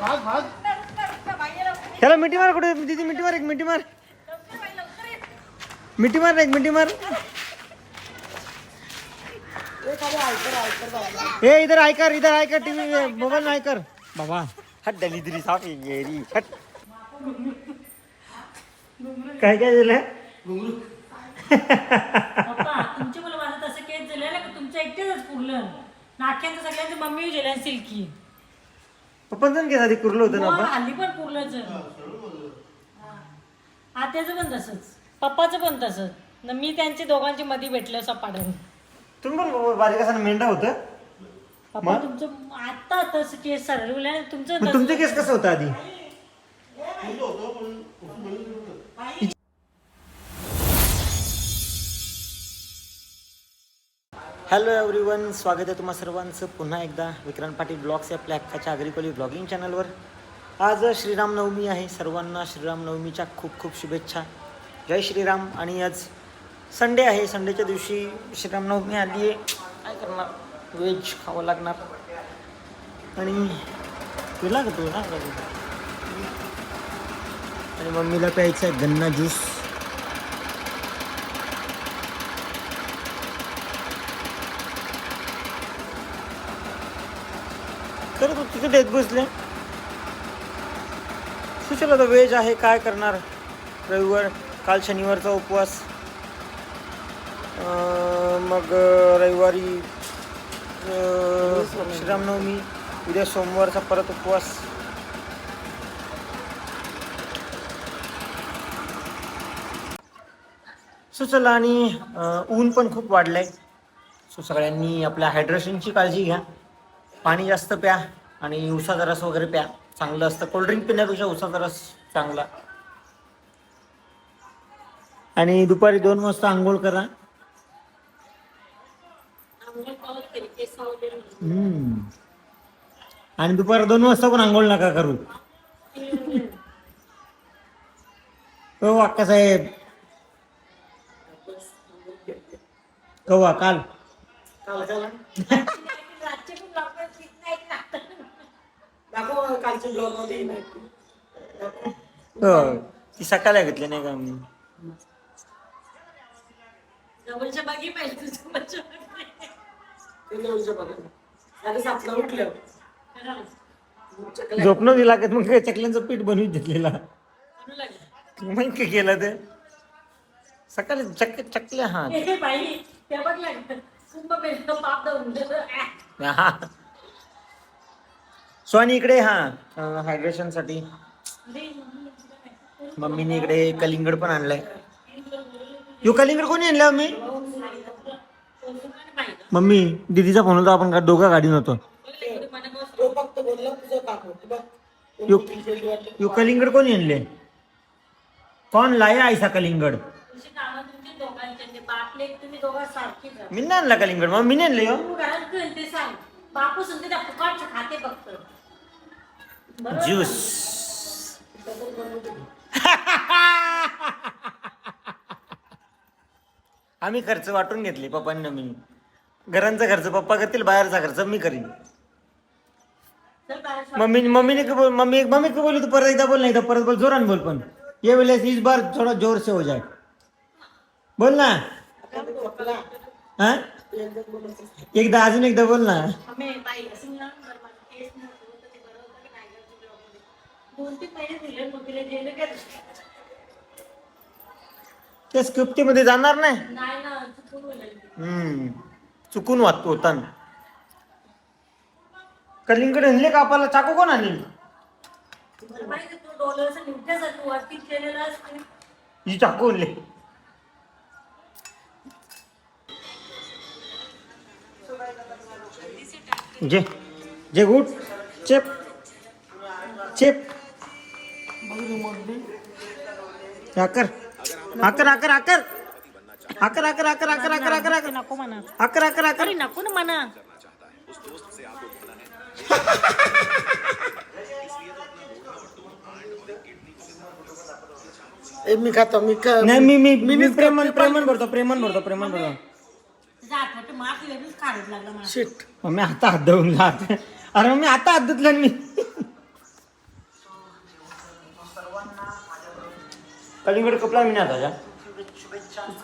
भाग भाग. त्याला मिठी मार कुठे? तिथे मिठी मार एक मिठी मार. मिठी मार एक मिठी मार. ए इधर आयकर इधर आयकर टीव्ही मोबाईल आयकर बाबा. हट दलिद्री साफ येरी हट. काय काय झालं? पप्पा तुमचे मला माझं तसं केस झालं का तुमच्या एकटेच पुरलं नाक्यांचं सगळ्यांचं मम्मी गेल्या सिल्की. पप्पांचं केस आधी कुरलं होतं ना आपण. हल्ली पण पुरलंच आत्याचं पण तसंच. पप्पाचं पण तसंच. न मी त्यांचे दोघांचे मध्ये भेटले सपाडून तुम्ही पण बारीक असं मेंढा होतं? पप्पा मग? तुमचं आता तसं केस सरवलं ना तुमचं मग तसं- तुमचं केस कसं होतं आधी? हॅलो एव्हरीवन स्वागत आहे तुम्हा सर्वांचं. पुन्हा एकदा विक्रांत पाटील ब्लॉग्स या आपल्या हक्काच्या अग्रिकोली ब्लॉगिंग चॅनलवर. आज श्रीरामनवमी आहे. सर्वांना श्रीरामनवमीच्या खूप खूप शुभेच्छा. जय श्रीराम. आणि आज संडे आहे. संडेच्या दिवशी श्रीरामनवमी आली आहे. काय करणार? व्हेज खावं लागणार. आणि तुला का तुला? आणि मम्मीला प्यायचं आहे गन्ना ज्यूस खरं तिथे देत बसले? सुचल तर वेज आहे काय करणार? रविवार काल शनिवारचा उपवास. मग रविवारी श्रीरामनवमी उद्या सोमवारचा परत उपवास. सो चला आणि ऊन पण खूप वाढलंय. सो सगळ्यांनी आपल्या हायड्रेशनची काळजी घ्या. पाणी जास्त प्या. आणि उसाचा रस वगैरे प्या. चांगलं असतं. कोल्ड्रिंक पिण्यापेक्षा उसाचा रस चांगला. आणि दुपारी दोन वाजता आंघोळ करा. हम्म. आणि दुपारी दोन वाजता पण आंघोळ नका करू. हो अक्का साहेब. कवा? काल रातचे पण लवकर ठीक नाही ना. दाखव कालच्या ब्लॉगमध्ये हो ती सकाळी घेतली नाही का मी? जवळच्या बागी पाहिजे जवळच्या बागी. ते लेवलच्या बघा आता सातला उठलं. करा. झोपणं दिला का मग काय चकल्यांचं पीठ बनवून घेतलेला? लागलं. मग काय केलं ते? सकाळी चक चकल्या हा. बाई बघ लागलं. पाप गेलं. हा. स्वानी इकडे हा हायड्रेशनसाठी मम्मीने इकडे कलिंगड पण आणलाय. यो कलिंगड कोणी आणलं मी मम्मी दिदीचा फोन होता आपण दोघं गाडी नव्हतो यो कलिंगड कोणी आणले? कोण लाय आयसा कलिंगड? मी आणला कलिंगड मग मी आणले बापू खाते फक्त. ज्यूस. आम्ही खर्च वाटून घेतले पप्पांना मी घरांचा खर्च पप्पा करतील बाहेरचा खर्च मी करीन. मम्मी मम्मीने का बोल मम्मी मम्मी को बोली तू परत एकदा बोल नाही तर परत बोल जोरान बोल पण. ये वेळेस इस बार थोड़ा जोर से हो जाए बोल ना. हा? एकदा अजून एकदा बोल ना? ते स्क्रिप्टी मध्ये जाणार नाही हम्म चुकून वाचतो होता ना कलिंगकडे हिंडले का आपल्याला चाकू कोण आणली ही चाकू आणले जे जे गुट चेप चेप आकर आकर आकर आकर. आकर आकर आकर आकर आकर आकर आकर. नको म्हणा. आकर आकर आकर. अरे नको ना म्हणा. ए मी खातो मी खा नाही मी मी मी प्रेमन प्रेमन भरतो प्रेमन भरतो प्रेमन भरतो. तुझा आठवतं मार्क लगेच खारट लागला मला. शिट. मग मी आता हात धुवून जात. अरे मी आता हात धुतला मी. कलिंगड कपला मी नाही त्याच्या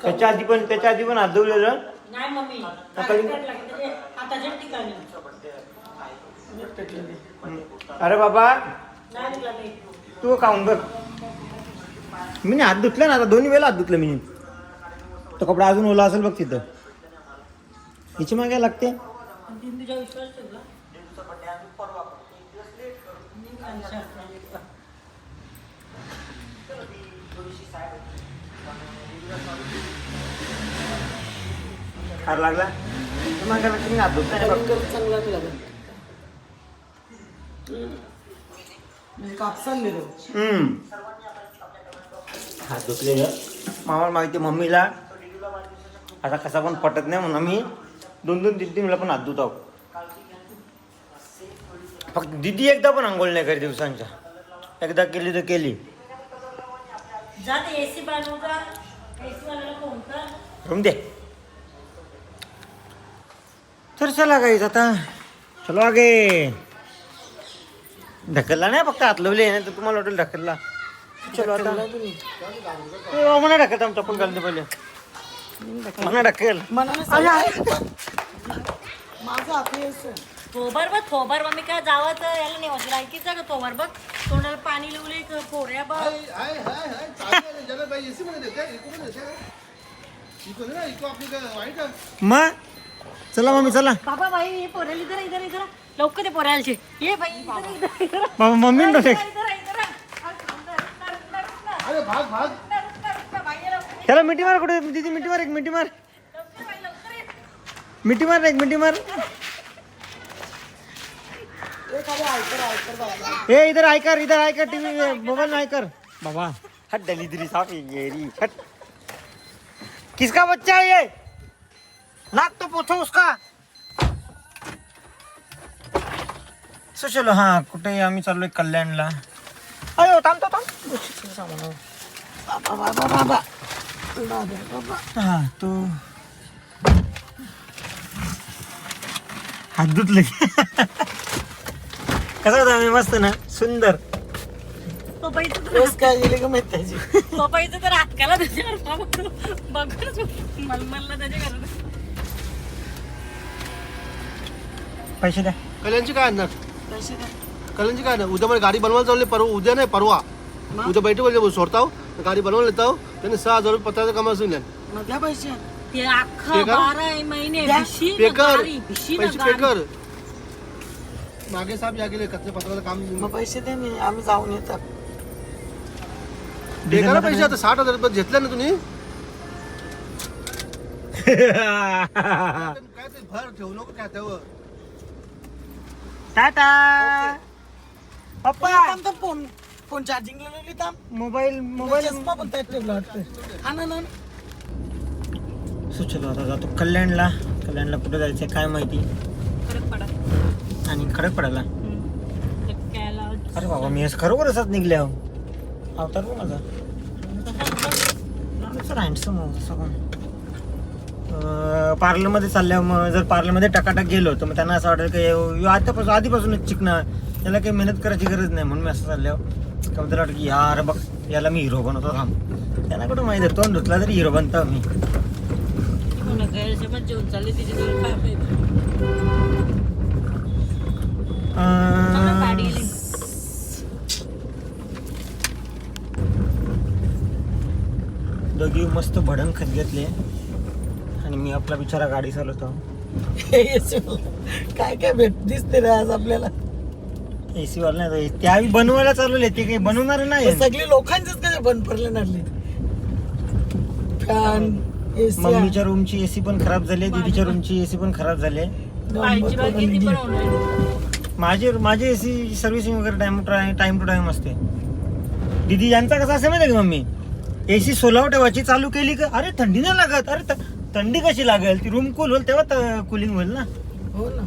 त्याच्या आधी पण त्याच्या आधी पण हात धुवलेलं नाही मम्मी. कलिंग- हाताच्या ठिकाणी. अरे बाबा. तू खाऊन बघ. मी नाही हात धुतलं ना आता दोन्ही वेळेला हात धुतलं मी. तो कपडा अजून ओला असेल बघ तिथं. हिची मागे लागते. विश्वास ठेवला मी काय शास्त्र. खार लागला? मागे हात धुतलं चांगला लागत. हात मामाला माहिती मम्मीला. आता कसा पण पटत नाही म्हणून आम्ही दोन दोन तीन तीन वेळा पण हात धुत. आहोत फक्त दिदी एकदा पण आंघोळ नाही करी दिवसांच्या. एकदा केली तर केली. रूम दे. तर चला गाईज आता चलो आगे. ढकलला नाही फक्त हात लावले नाही तर तुम्हाला वाटेल ढकलला. चलो आता. मला ढकलता आमच्या पण घालते पहिले. मला ढकल. माझं. थोबर बघ थोबर मग मी काय जावं तर याला नाही वाटलं ऐकीचा का थोबर बघ? तोंडाला पाणी लिवले पोऱ्या बघ? एसी मध्ये देते इको मध्ये देते इको ना इको आपली काय वाईट आहे मग चला मम्मी चला बाबा बाई ये पोऱ्याला इधर इधर इधर लवकर ते ये बाई इधर इधर इधर बाबा मम्मी इधर ढकल इधर इधर अरे भाग भाग त्याला मिठी मार कुठे दिदी मिठी मार एक मिठी मार मिठी मार एक मिठी मार ए इधर आयकर इधर आयकर टीवी मोबाइल में आयकर बाबा हट डली दरी साफ ये री हट किसका बच्चा है ये? नाक तो पोछो उसका। सो चलो हा कुठे आम्ही चाललोय कल्याणला अयो थांब तो थांब उशीचं सामान बाबा। हा तो हात धुतले कसं होता मी मस्त ना? सुंदर। पपईचं तर रोज काय गेले का माहीत त्याची? पपईचं तर हातकाला त्याच्यावर बघूनच मलमलला त्याच्या पैसे द्या. कल्याणची काय आणणार? पैसे द्या. कल्याणची काय उद्या मला गाडी बनवायला चालली परवा उद्या नाही परवा. उद्या बैठक बोलले सोडता गाडी बनवून येतो त्याने सहा हजार रुपये पत्राचं काम असून मग द्या पैसे. ते अख्खा पे कर? बारा महिने. भिशी न पे कर. गारी, भिशी न पैसे पे गारी. कर. मागे साहेब या गेले कचरे पत्राचं काम मग पैसे द्या मी. आम्ही जाऊन येतात पे करा पैसे आता साठ हजार रुपये घेतले ना तुम्ही. काय ते भर ठेवू नको काय त्यावर. टाटा. पप्पा. थांब तर फोन. फोन चार्जिंग लावली थांब. मोबाईल मोबाईल चष्मा पण त्यात ठेवला वाटतं. हा ना ना सो चलो आता जातो कल्याणला. कल्याणला कुठे जायचंय काय माहिती? फरक पडत आणि खडक पडायला अरे बाबा मी असं खरोखर असंच निघले आहो. अवतार बघ माझा. सर हँडसम पार्लरमध्ये चालल्यावर मग जर पार्लरमध्ये टकाटक गेलो तर मग त्यांना असं वाटेल की आतापासून आधीपासूनच चिकना त्याला काही मेहनत करायची गरज नाही म्हणून मी असं चालल्यावर. का त्याला वाटतं की यार बघ याला मी हिरो बनवतो थांब. त्यांना कुठं माहिती आहे, तोंड धुतला तरी हिरो बनतो मी जेवण चालले तिचे दोन काय पाहिजे अं, गाडी गेली दोघी मस्त भडंग खात घेतले. आणि मी आपला बिचारा गाडी चालवतो. काय काय भेट दिसते रे आज आपल्याला? एसी वाला नाही तो. त्यावेळी बनवायला चालवले ते काही बनवणार नाही. सगळी लोकांचेच काय बंद पडले नाडले फॅन एसी मम्मीच्या रूमची एसी पण खराब झाली दीदीच्या रूमची एसी पण खराब झाली. माझी माझी एसी सर्व्हिसिंग वगैरे time to time time to time असते. दीदी यांचा कसा असेल माहिती का मम्मी? एसी सोलाव ठेवायची चालू केली का? अरे थंडी नाही लागत. अरे थ- थंडी कशी लागेल? ती रूम कूल होईल तेव्हा कुलिंग होईल ना. हो ना.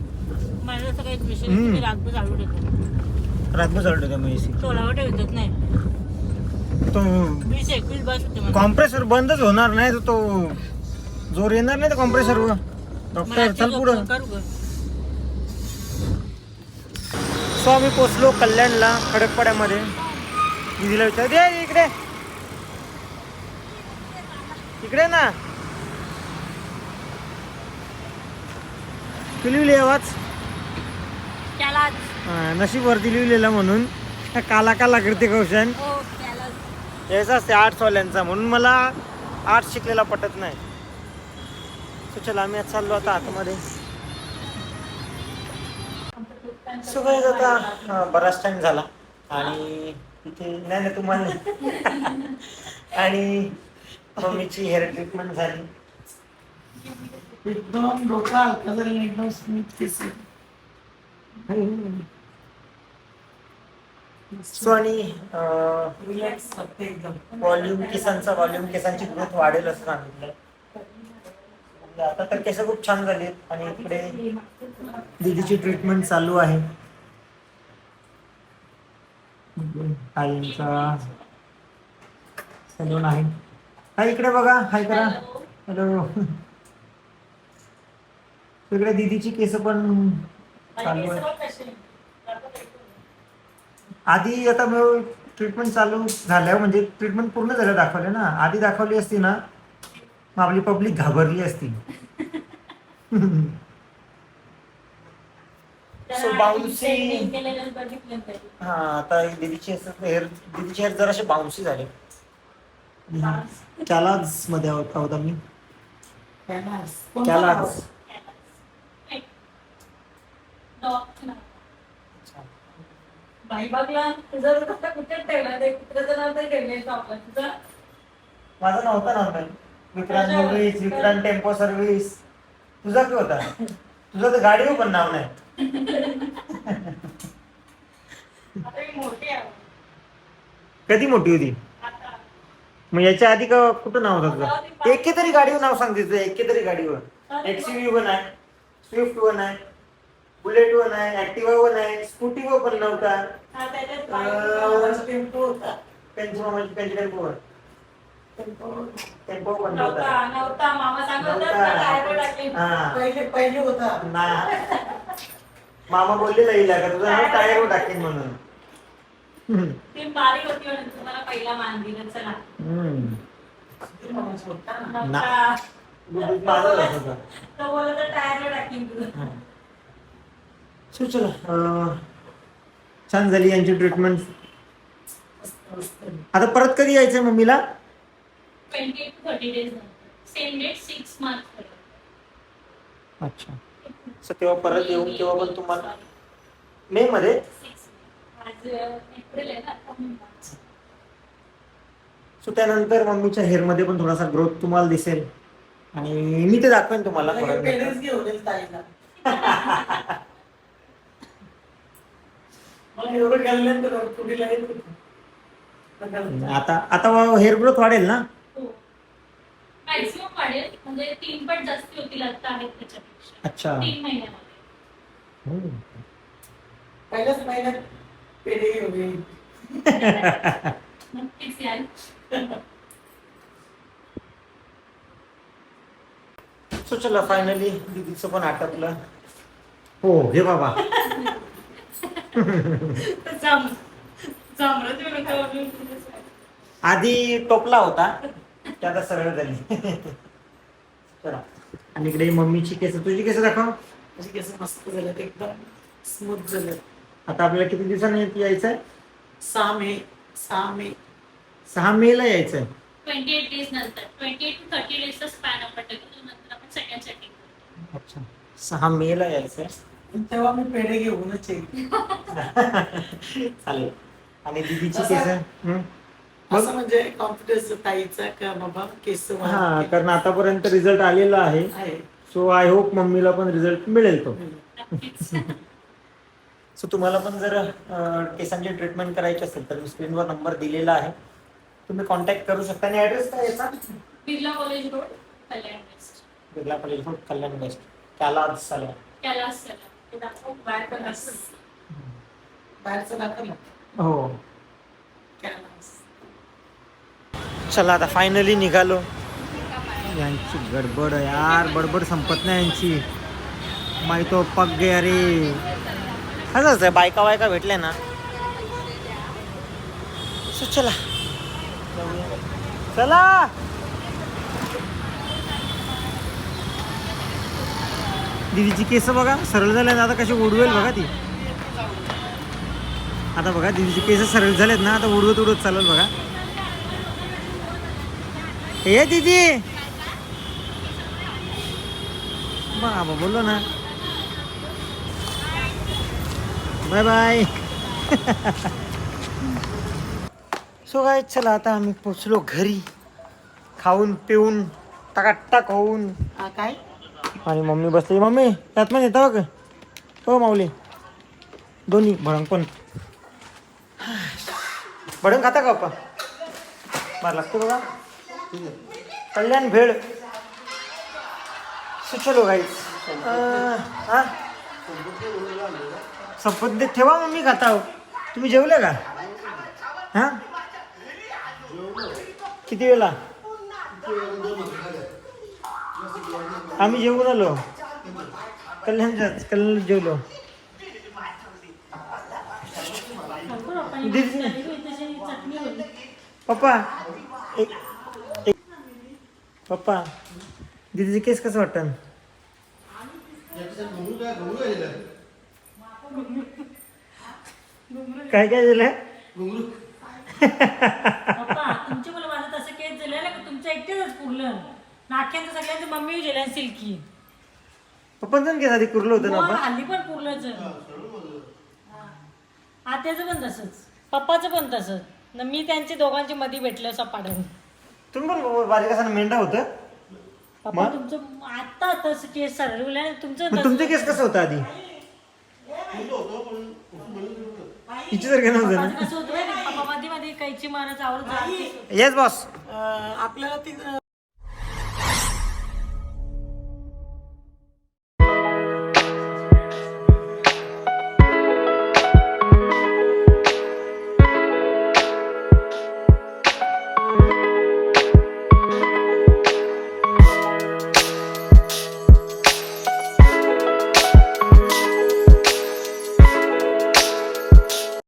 माझा सगळा एक विषय हम्म. मी रातभर चालू ठेवतो. रातभर चालू ठेवते मग एसी. सोळावर ठेवतच नाही. तो वीस एकवीस बस होते मला कॉम्प्रेसर बंदच होणार नाही तर तो जोर येणार नाही तर कॉम्प्रेसर डॉक्टर चल पुढं. करू गं. सो आम्ही पोचलो कल्याणला खडकपाड्यामध्ये. दीदीला विचार दे इकडे. इकडे ना. लिहिली आवाज. हा, नशीबवरती लिहिलेला म्हणून. काला काला करते कौशन. हो यायचा असते आर्ट्सवाल्यांचा म्हणून मला आर्ट्स शिकलेला पटत नाही. So, चला आम्ही आज चाललो आता आतमध्ये. सो आता बराच टाइम झाला. आणि तिथे नाही नाही तुम्हाला. आणि मम्मीची हेअर ट्रीटमेंट झाली. एकदम डोका हलका झाला एकदम स्मिथ केस सो आणि रिलॅक्स एकदम. व्हॉल्यूम केसांचा व्हॉल्यूम केसांची ग्रोथ वाढेल असं सांगितलं. म्हणजे आता तर केस खूप छान झाली आणि इकडे दीदीची ट्रीटमेंट चालू आहे. आईंचा सलून आहे. हा इकडे बघा. हाय करा. हॅलो. इकडे दीदीची केस पण चालू आहे आधी आता ट्रीटमेंट चालू झाल्यावर म्हणजे ट्रीटमेंट पूर्ण झालं दाखवले ना. आधी दाखवली असती ना मग आपली पब्लिक घाबरली असती. So, bouncy. हा आता दीदीची दीदीचे हेअर जराशे बाउन्सी झाले. त्यालाच मध्ये आहोत आहोत आम्ही. तुझं माझा नव्हता normal Vikrant service Vikrant tempo service तुझा काय होता? तुझं तर गाडीवर पण नाव नाही. कधी मोठी होती? मग याच्या आधी का कुठं नाव होतं तुझं? एके तरी गाडीवर नाव सांगते तुझं एके तरी गाडीवर. एक्सयूव्ही वन आहे स्विफ्ट वन आहे बुलेट वन आहे ऍक्टिव्हा वन आहे स्कूटीवर पण नव्हता. टेम्पो होता. टेम्पोवर पण नव्हता नव्हता. मामा सांगत होता टायर पहिले पहिले होता. ना. मामा बोललेला येईल का तुझं टायरवर टाकेन म्हणून. ती बारीक होती म्हणून तुम्हाला पहिला मान दिला चला. ते टाकीन सो अं, छान झाली यांची ट्रीटमेंट. आता परत कधी यायचंय मम्मीला? Twenty eight thirty days same date six March अच्छा. तेव्हा परत येऊन तेव्हा पण तुम्हाला मे मध्ये? सिक्स आज एप्रिल आहे ना आता मार्च. सो त्यानंतर मम्मीच्या हेअरमध्ये पण थोडासा ग्रोथ तुम्हाला दिसेल आणि मी ते दाखवेन तुम्हाला मला थोड्या हे वेळात. पेढेच घेऊन येईल ताईला मला एवढं घालल्यानंतर पुढीला येत होतं. पण घालतं. आता आता हेअर ग्रोथ वाढेल ना हो मॅक्सिमम वाढेल म्हणजे तीन पट जास्ती होतील आता आहेत त्याच्यापेक्षा अच्छा तीन महिन्यामध्ये हम्म. पहिल्याच महिन्यात पेढे येईल नक्कीच याल सो चला फायनली दीदीचं पण आटपलं. हो घे बाबा. आधी टोपला होता ते आता सरळ झाली. चला. आणि इकडे मम्मीची केस तुझी केस दाखव. म्हणजे केस मस्त झालं एकदम स्मूथ झालं आता आपल्याला किती दिवसांनी यायचंय? सहा मे सहा मे. सहा मे ला यायचंय. ट्वेंटी एट डेज नंतर. ट्वेंटी एट टू थर्टी डेजचा स्पॅन आपण टाकू नंतर आपण सेकंड सेटिंग अच्छा. सहा मे ला यायचंय. आणि तेव्हा मी पेढे घेऊनच येईल. चालेल. आणि दीदीची असं- केस? हं? मग? असं म्हणजे कॉन्फिडन्स ताईचा का बाबा केस हा कारण आतापर्यंत रिझल्ट आलेला आहे. आहे. सो आय होप मम्मीला पण रिझल्ट मिळेल तो. नक्कीच सो तुम्हाला पण जर केसांची ट्रीटमेंट करायची असेल तर मी स्क्रीनवर नंबर दिलेला आहे. तुम्ही कॉन्टॅक्ट करू शकता. आणि ॲड्रेस काय याचा? Birla college road Kalyan west Birla college road Kalyan west त्याला आज हो. चला आता फायनली निघालो. यांची गडबड यार. बडबड संपत नाही यांची. माही तो पग गे अरे असंच आहे बायका बायका भेटल्या ना. चला. चला. दिदीची केस बघा सरळ झाले ना आता कशी उडवेल बघा ती. आता बघा दिदीची केस सरळ झालेत ना आता उडवत उडवत चालेल बघा. हे दिदी! बाबा बोललो ना. बाय बाय सो काय चला आता आम्ही पोचलो घरी. खाऊन पिऊन टाकाटाक होऊन काय? आणि मम्मी बसली. मम्मी त्यात पण येतं हो माऊली. दोन्ही भडंग पण. भडंग खाता का पप्पा? बरं लागतं बघा. कल्याण भेळ. सुचलो गाईच हा? संपत ठेवा ठेवा मी खाता. तुम्ही जेवले का? हां? किती वेळा आम्ही जेवून आलो. कल्याण कल्याण जेवलो. पप्पा एक एक पप्पा दीदीचे केस कसं वाटतं काय काय झालं? पप्पा तुमचे मला माझं तसं केस झालं ना तुमचं एकटेच पुरलं नाक्यांचं सगळ्यांचं मम्मी गेल्या सिल्की. पप्पांचं केस आधी कुरलं होतं ना पप्पा? हल्ली पण पुरलंच आत्याचं पण तसंच. पप्पाचं पण तसंच. न मी त्यांचे दोघांच्या मध्ये भेटलं सपाटून तुम्ही पण बारीक असं मेंढा होतं? पप्पा मग? तुमचं आता तसं केस सरवलं आणि तुमचं मग तसं- तुमचं केस कसं होतं आधी? होतं माहिती आहे? पप्पा मध्ये मध्ये कैची आवडत येस बॉस आपल्याला ती